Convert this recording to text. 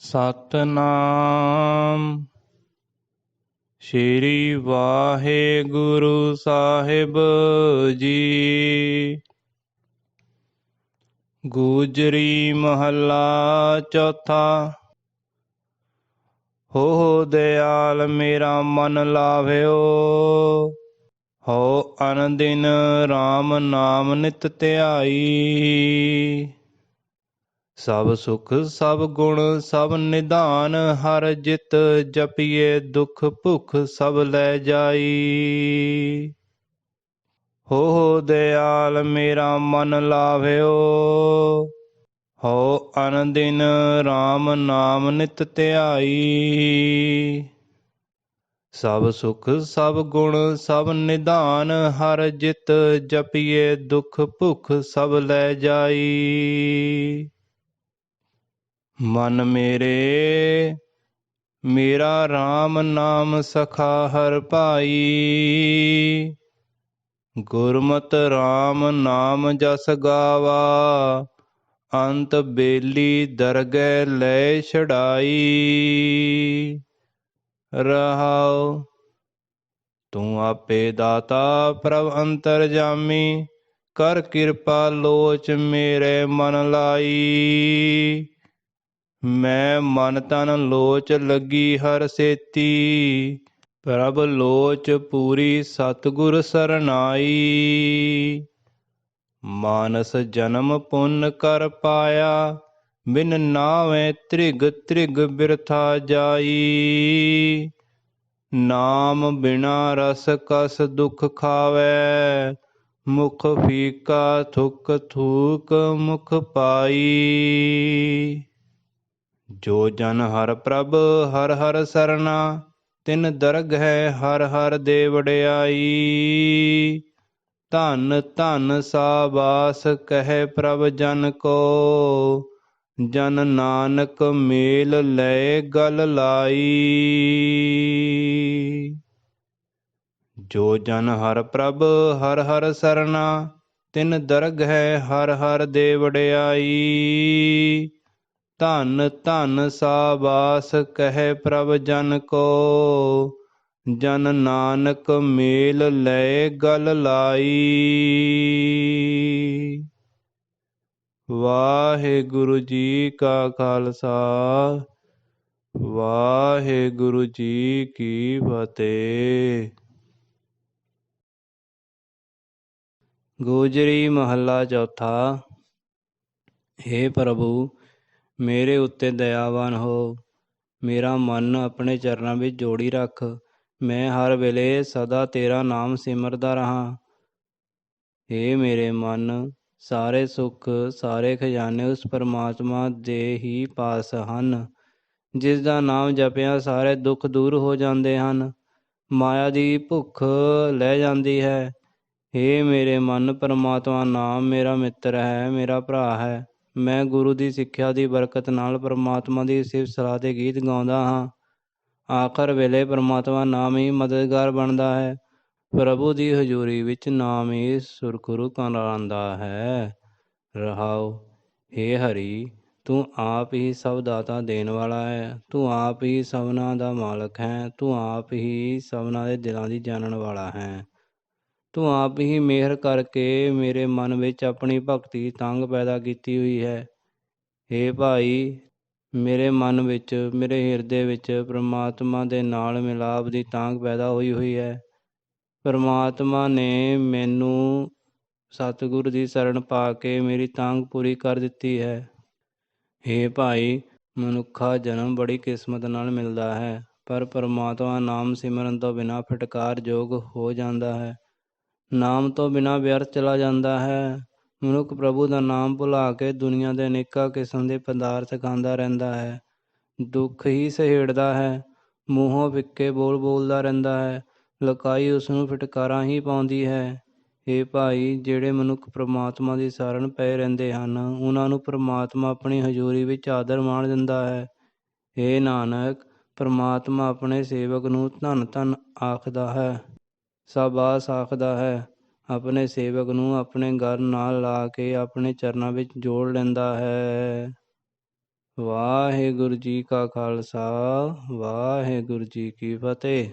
ਸਤਨਾਮ। ਸ਼੍ਰੀ ਵਾਹਿਗੁਰੂ ਸਾਹਿਬ ਜੀ। ਗੂਜਰੀ ਮਹੱਲਾ ਚੌਥਾ। ਹੋ ਦਿਆਲ ਮੇਰਾ ਮਨ ਲਾਵਿਓ। ਹੋ ਅਨੰਦਿਨ RAM ਨਾਮ ਨਿਤ ਧਿਆਈ। ਸਭ ਸੁਖ, ਸਭ ਗੁਣ, ਸਭ ਨਿਧਾਨ, ਹਰ ਜਿਤ ਜਪੀਏ, ਦੁਖ ਭੁਖ ਸਭ ਲੈ ਜਾਈ। ਹੋ ਹੋ ਦਿਆਲ ਮੇਰਾ ਮਨ ਲਾਵਿਓ, ਹੋ ਅਨੰਦਿਨ RAM ਨਾਮ ਨਿਤ ਧਿਆਈ। ਸਭ ਸੁਖ, ਸਭ ਗੁਣ, ਸਭ ਨਿਧਾਨ, ਹਰ ਜਿਤ ਜਪੀਏ, ਦੁਖ ਭੁਖ ਸਭ ਲੈ ਜਾਈ। ਮਨ ਮੇਰੇ, ਮੇਰਾ RAM ਨਾਮ ਸਖਾ ਹਰ ਭਾਈ। ਗੁਰਮਤ RAM ਨਾਮ ਜਸ ਗਾਵਾ, ਅੰਤ ਬੇਲੀ ਦਰਗਹਿ ਲੈ ਛੜਾਈ ਰਹਾਉ, ਤੂੰ ਆਪੇ ਦਾਤਾ ਪ੍ਰਭ ਅੰਤਰ ਜਾਮੀ, ਕਰ ਕਿਰਪਾ ਲੋਚ ਮੇਰੇ ਮਨ ਲਾਈ। ਮੈਂ ਮਨ ਤਨ ਲੋਚ ਲੱਗੀ ਹਰ ਸੇਤੀ। ਪ੍ਰਭ ਲੋਚ ਪੂਰੀ ਸਤਗੁਰ ਸਰਨਾਈ। ਮਾਨਸ ਜਨਮ ਪੁੰਨ ਕਰ ਪਾਇਆ, ਬਿਨ ਨਾਵੇਂ ਤ੍ਰਿਗ ਤ੍ਰਿਗ ਬਿਰਥਾ ਜਾਈ। ਨਾਮ ਬਿਨਾ ਰਸ ਕਸ ਦੁਖ ਖਾਵੇ, ਮੁਖ ਫੀਕਾ ਥੁਕ ਥੂਕ ਮੁਖ ਪਾਈ। ਜੋ ਜਨ ਹਰ ਪ੍ਰਭ, ਹਰ ਹਰ ਸਰਨਾ ਤਿਨ ਦਰਗ ਹੈ ਹਰ ਹਰ ਦੇ ਵਡਿਆਈ ਧਨ ਧਨ ਸਾਬਾਸ ਕਹੇ ਪ੍ਰਭ ਜਨ ਕੋ। ਜਨ ਨਾਨਕ ਮੇਲ ਲੈ ਗਲ ਲਾਈ। ਜੋ ਜਨ ਹਰ ਪ੍ਰਭ, ਹਰ ਹਰ ਸਰਨਾ ਤਿਨ ਦਰਗ ਹੈ ਹਰ ਹਰ ਦੇ ਵਡਿਆਈ ਧਨ ਧਨ ਸਾਬਾਸ, ਕਹੇ ਪ੍ਰਭ ਜਨ ਕੋ। ਜਨ ਨਾਨਕ ਮੇਲ ਲੈ ਗਲ ਲਾਈ। ਵਾਹਿਗੁਰੂ ਜੀ ਕਾ ਖਾਲਸਾ, ਵਾਹਿਗੁਰੂ ਜੀ ਕੀ ਫਤਿਹ। ਗੋਜਰੀ ਮਹੱਲਾ ਚੌਥਾ हे ਪ੍ਰਭੂ ਮੇਰੇ ਉੱਤੇ ਦਇਆਵਾਨ ਹੋ। ਮੇਰਾ ਮਨ ਆਪਣੇ ਚਰਨਾਂ ਵਿੱਚ ਜੋੜੀ ਰੱਖ। ਮੈਂ ਹਰ ਵੇਲੇ ਸਦਾ ਤੇਰਾ ਨਾਮ ਸਿਮਰਦਾ ਰਹਾ। ਏ ਮੇਰੇ ਮਨ, ਸਾਰੇ ਸੁੱਖ, ਸਾਰੇ ਖਜ਼ਾਨੇ ਉਸ ਪਰਮਾਤਮਾ ਦੇ ਹੀ ਪਾਸ ਹਨ। ਜਿਸ ਦਾ ਨਾਮ ਜਪਿਆ, ਸਾਰੇ ਦੁੱਖ ਦੂਰ ਹੋ ਜਾਂਦੇ ਹਨ। ਮਾਇਆ ਦੀ ਭੁੱਖ ਲੈ ਜਾਂਦੀ ਹੈ। ਏ ਮੇਰੇ ਮਨ, ਪਰਮਾਤਮਾ ਨਾਮ ਮੇਰਾ ਮਿੱਤਰ ਹੈ, ਮੇਰਾ ਭਰਾ ਹੈ। ਮੈਂ ਗੁਰੂ ਦੀ ਸਿੱਖਿਆ ਦੀ ਬਰਕਤ ਨਾਲ ਪਰਮਾਤਮਾ ਦੀ ਸਿਫਤ ਸਲਾਹ ਦੇ ਗੀਤ ਗਾਉਂਦਾ ਹਾਂ। ਆਖਰ ਵੇਲੇ ਪਰਮਾਤਮਾ ਨਾਮ ਹੀ ਮਦਦਗਾਰ ਬਣਦਾ ਹੈ। ਪ੍ਰਭੂ ਦੀ ਹਜ਼ੂਰੀ ਵਿੱਚ ਨਾਮ ਹੀ ਸੁਰਖਰੂ ਕਰਾਂਦਾ ਹੈ। ਰਹਾਉ हे ਹਰੀ, ਤੂੰ ਆਪ ਹੀ ਸਭ ਦਾਤਾ ਦੇਣ ਵਾਲਾ ਹੈ। ਤੂੰ ਆਪ ਹੀ ਸਭਨਾ ਦਾ ਮਾਲਕ ਹੈ। ਤੂੰ ਆਪ ਹੀ ਸਭਨਾ ਦੇ ਦਿਲਾਂ ਦੀ ਜਾਣਨ ਵਾਲਾ ਹੈ। ਤੂੰ ਆਪ ਹੀ ਮਿਹਰ ਕਰਕੇ ਮੇਰੇ ਮਨ ਵਿੱਚ ਆਪਣੀ ਭਗਤੀ ਤੰਗ ਪੈਦਾ ਕੀਤੀ ਹੋਈ ਹੈ। ਏ ਭਾਈ, ਮੇਰੇ ਮਨ ਵਿੱਚ, ਮੇਰੇ ਹਿਰਦੇ ਵਿੱਚ ਪ੍ਰਮਾਤਮਾ ਦੇ ਨਾਲ ਮਿਲਾਪ ਦੀ ਤਾਂਗ ਪੈਦਾ ਹੋਈ ਹੋਈ ਹੈ। ਪਰਮਾਤਮਾ ਨੇ ਮੈਨੂੰ ਸਤਿਗੁਰ ਦੀ ਸ਼ਰਨ ਪਾ ਕੇ ਮੇਰੀ ਤਾਂਗ ਪੂਰੀ ਕਰ ਦਿੱਤੀ ਹੈ। ਏ ਭਾਈ, ਮਨੁੱਖਾ ਜਨਮ ਬੜੀ ਕਿਸਮਤ ਨਾਲ ਮਿਲਦਾ ਹੈ, ਪਰ ਪਰਮਾਤਮਾ ਨਾਮ ਸਿਮਰਨ ਤੋਂ ਬਿਨਾ ਫਟਕਾਰ ਜੋਗ ਹੋ ਜਾਂਦਾ ਹੈ। ਨਾਮ ਤੋਂ ਬਿਨਾ ਵਿਅਰਥ ਚਲਾ ਜਾਂਦਾ ਹੈ। ਮਨੁੱਖ ਪ੍ਰਭੂ ਦਾ ਨਾਮ ਭੁਲਾ ਕੇ ਦੁਨੀਆ ਦੇ ਅਨੇਕਾਂ ਕਿਸਮ ਦੇ ਪਦਾਰਥ ਖਾਂਦਾ ਰਹਿੰਦਾ ਹੈ। ਦੁੱਖ ਹੀ ਸਹੇੜਦਾ ਹੈ। ਮੂੰਹੋਂ ਫਿੱਕੇ ਬੋਲ ਬੋਲਦਾ ਰਹਿੰਦਾ ਹੈ। ਲਕਾਈ ਉਸ ਨੂੰ ਫਟਕਾਰਾਂ ਹੀ ਪਾਉਂਦੀ ਹੈ। ਏ ਭਾਈ, ਜਿਹੜੇ ਮਨੁੱਖ ਪ੍ਰਮਾਤਮਾ ਦੀ ਸਾਰਨ ਪਏ ਰਹਿੰਦੇ ਹਨ, ਉਹਨਾਂ ਨੂੰ ਪ੍ਰਮਾਤਮਾ ਆਪਣੀ ਹਜ਼ੂਰੀ ਵਿੱਚ ਆਦਰ ਮਾਣ ਦਿੰਦਾ ਹੈ। ਏ ਨਾਨਕ, ਪ੍ਰਮਾਤਮਾ ਆਪਣੇ ਸੇਵਕ ਨੂੰ ਧੰਨ ਧੰਨ ਆਖਦਾ ਹੈ। ਸਾਬਾਸ ਆਖਦਾ ਹੈ। ਆਪਣੇ ਸੇਵਕ ਨੂੰ ਆਪਣੇ ਘਰ ਨਾਲ ਲਾ ਕੇ ਆਪਣੇ ਚਰਨਾਂ ਵਿੱਚ ਜੋੜ ਲੈਂਦਾ ਹੈ। ਵਾਹਿਗੁਰੂ ਜੀ ਕਾ ਖਾਲਸਾ, ਵਾਹਿਗੁਰੂ ਜੀ ਕੀ ਫਤਿਹ।